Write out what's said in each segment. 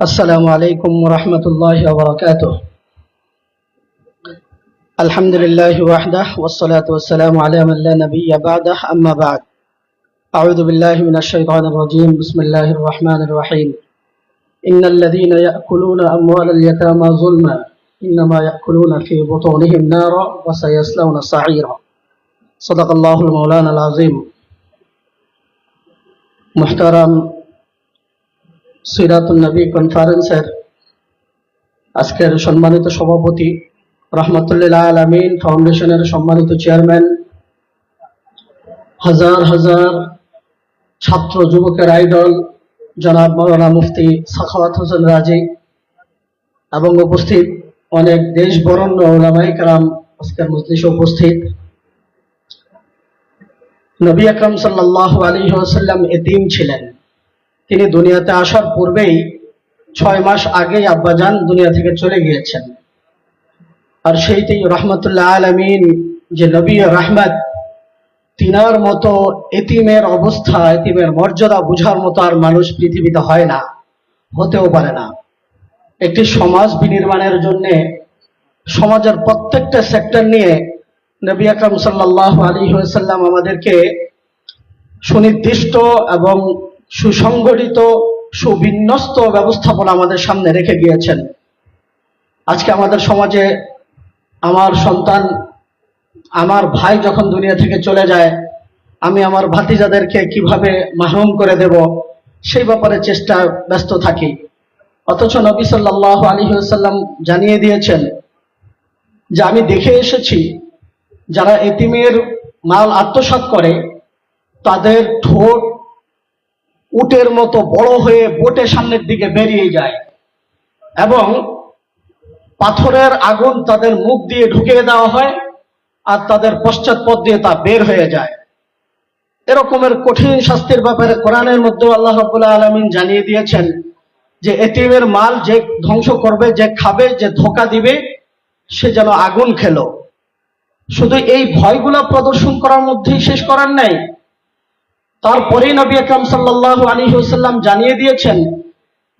السلام عليكم ورحمة الله وبركاته. الحمد لله وحده والصلاة والسلام على من لا نبي بعده أما بعد. أعوذ بالله من الشيطان الرجيم. بسم الله الرحمن الرحيم. إن الذين يأكلون أموال اليتامى ظلما إنما يأكلون في بطونهم نارا وسيصلون سعيرا. صدق الله المولانا العظيم. محترم সিরাতুল নবী কনফারেন্সের আজকের সম্মানিত সভাপতি রহমতুল্লাহ আলমিন ফাউন্ডেশনের সম্মানিত চেয়ারম্যান হাজার হাজার ছাত্র যুবকের আইডল জনাব মৌলানা মুফতি সাখাওয়াত হোসেন রাজি এবং উপস্থিত অনেক দেশ বরণ্য ওলামাই কালাম আজকের মজলিসে উপস্থিত। নবী আকরম সাল্লাহ আলী সাল্লাম এতিম ছিলেন। তিনি দুনিয়াতে আসার পূর্বেই ছয় মাস আগেই আব্বাজান দুনিয়া থেকে চলে গিয়েছেন। আর সেইটি রহমতুল্লাহ আলমিন যে নবী রাহমাত, তিনার মতো এতিমের অবস্থা, এতিমের মর্যাদা বুঝার মতো আর মানুষ পৃথিবীতে হয় না, হতেও পারে না। একটি সমাজ বিনির্মাণের জন্য সমাজের প্রত্যেকটা সেক্টর নিয়ে নবী আকরম সাল্লাহ আলী সাল্লাম আমাদেরকে সুনির্দিষ্ট এবং সুসংগঠিত, সুবিন্যস্ত ব্যবস্থাপনা আমাদের সামনে রেখে গিয়েছেন। আজকে আমাদের সমাজে আমার সন্তান, আমার ভাই যখন দুনিয়া থেকে চলে যায়, আমি আমার ভাতিজাদেরকে কীভাবে মাহরুম করে দেব, সেই ব্যাপারে চেষ্টা ব্যস্ত থাকি। অথচ নবী সাল্লাহ আলী সাল্লাম জানিয়ে দিয়েছেন যে, আমি দেখে এসেছি, যারা এতিমের মাল আত্মসাৎ করে, তাদের ঠোঁট উটের মতো বড় হয়ে বোটে সামনের দিকে বেরিয়ে যায়। এবং পাথরের আগুন তাদের মুখ দিয়ে ঢুকিয়ে দেওয়া হয় আর তাদের পশ্চাৎপদ দিয়ে তা বের হয়ে যায়। এরকমের কঠিন শাস্তির ব্যাপারে কোরআনের মধ্যে আল্লাহ রবুল্লাহ আলমিন জানিয়ে দিয়েছেন যে এটিএমের মাল যে ধ্বংস করবে, যে খাবে, যে ধোকা দিবে, সে যেন আগুন খেলো। শুধু এই ভয়গুলা প্রদর্শন করার মধ্যেই শেষ করার নাই তারপরেই নবী আকরাম সাল্লাহ আলী হুসাল্লাম জানিয়ে দিয়েছেন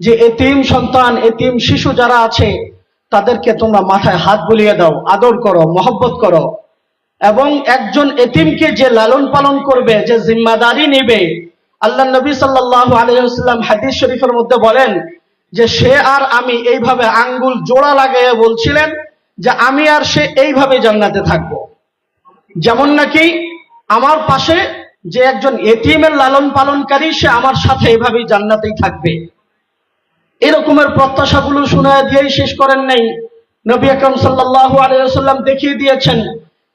যে এতিম সন্তান, এতিম শিশু যারা আছে, তাদেরকে তোমরা মাথায় হাত বুলিয়ে দাও, আদর করো, মহব্বত করো। এবং একজন এতিমকে যে লালন পালন করবে, যে জিম্মাদারি নেবে, আল্লাহ নবী সাল্লাহ আলহিহাল্লাম হাদিস শরীফের মধ্যে বলেন যে, সে আর আমি এইভাবে আঙ্গুল জোড়া লাগাইয়া বলছিলেন যে, আমি আর সে এইভাবে জান্নাতে থাকব। যেমন নাকি আমার পাশে যে একজন এটিএমের লালন পালনকারী, সে আমার সাথে এভাবেই জান্নাতেই থাকবে। এরকমের প্রত্যাশাগুলো শুনে দিয়েই শেষ করেন নাই। নবী আকরম সাল্লাহ আলিয়াল্লাম দেখিয়ে দিয়েছেন,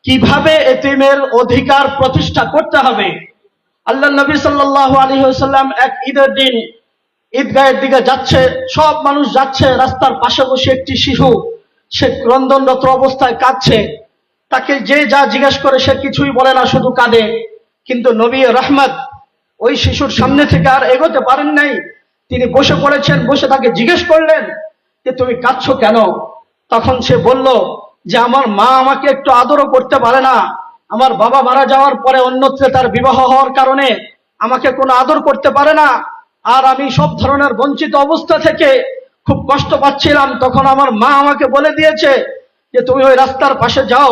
কীভাবে এটিএমের অধিকার প্রতিষ্ঠা করতে হবে। আল্লাহ নবী সাল্লাহ আলী সাল্লাম এক ঈদের দিন ঈদগাহের দিকে যাচ্ছে, সব মানুষ যাচ্ছে, রাস্তার পাশে বসে একটি শিশু, সে ক্রন্দনরত অবস্থায় কাঁদছে। তাকে যে যা জিজ্ঞেস করে সে কিছুই বলে না, শুধু কাঁদে। কিন্তু নবী রহমত ওই শিশুর সামনে থেকে আর এগোতে পারেন নাই। তিনি বসে পড়েছেন, বসে তাকে জিজ্ঞেস করলেন যে, তুমি কাঁদছো কেন? তখন সে বলল যে, আমার মা আমাকে একটু আদরও করতে পারে না। আমার বাবা মারা যাওয়ার পরে অন্যত্রে তার বিবাহ হওয়ার কারণে আমাকে কোনো আদর করতে পারে না। আর আমি সব ধরনের বঞ্চিত অবস্থা থেকে খুব কষ্ট পাচ্ছিলাম। তখন আমার মা আমাকে বলে দিয়েছে যে, তুমি ওই রাস্তার পাশে যাও।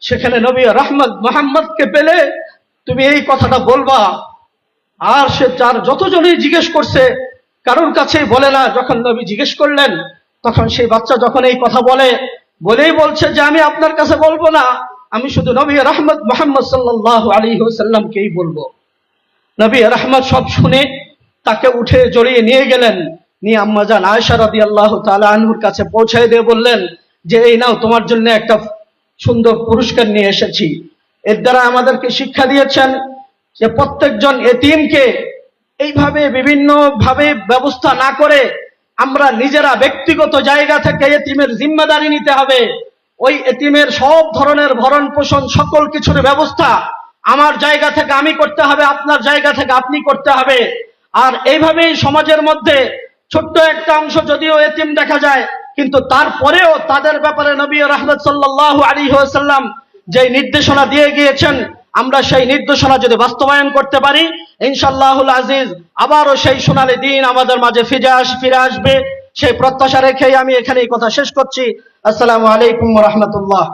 সেখানে নবী রহমত মোহাম্মদকে পেলে তুমি এই কথাটা বলবা। আর সে তার যতজনই জিজ্ঞেস করছে, কারোর কাছেই বলে না। যখন নবী জিজ্ঞেস করলেন, তখন সেই বাচ্চা যখন এই কথা বলে, বলেই বলছে যে, আমি আপনার কাছে বলব না। আমি শুধু নবী রহমত মোহাম্মদ সাল্লাহ আলী সাল্লামকেই বলব। নবী রহমত সব শুনে তাকে উঠে জড়িয়ে নিয়ে গেলেন। নিয়ে আম্মা যান আয়সা রদি আল্লাহ তালা আনহুর কাছে পৌঁছায় দিয়ে বললেন যে, এই নাও, তোমার জন্য একটা সুন্দর পুরস্কার নিয়ে এসেছি। এর দ্বারা আমাদেরকে শিক্ষা দিয়েছেন যে প্রত্যেকজন এতিমকে এইভাবে বিভিন্ন ভাবে ব্যবস্থা না করে আমরা নিজেরা ব্যক্তিগত জায়গা থেকে এতিমের জিম্মাদারি নিতে হবে। ওই এতিমের সব ধরনের ভরণ পোষণ সকল কিছুর ব্যবস্থা আমার জায়গা থেকে আমি করতে হবে, আপনার জায়গা থেকে আপনি করতে হবে। আর এইভাবেই সমাজের মধ্যে ছোট্ট একটা অংশ যদিও এতিম দেখা যায়, কিন্তু তারপরেও তাদের ব্যাপারে নবী রহমত সাল্লাহ আলী সাল্লাম যে নির্দেশনা দিয়ে গিয়েছেন, আমরা সেই নির্দেশনা যদি বাস্তবায়ন করতে পারি ইনশাল্লাহুল আজিজ, আবারও সেই সোনালি দিন আমাদের মাঝে ফিরে আস, ফিরে আসবে। সেই প্রত্যাশা রেখেই আমি এখানে এই কথা শেষ করছি। আসসালামু আলাইকুম রহমতুল্লাহ।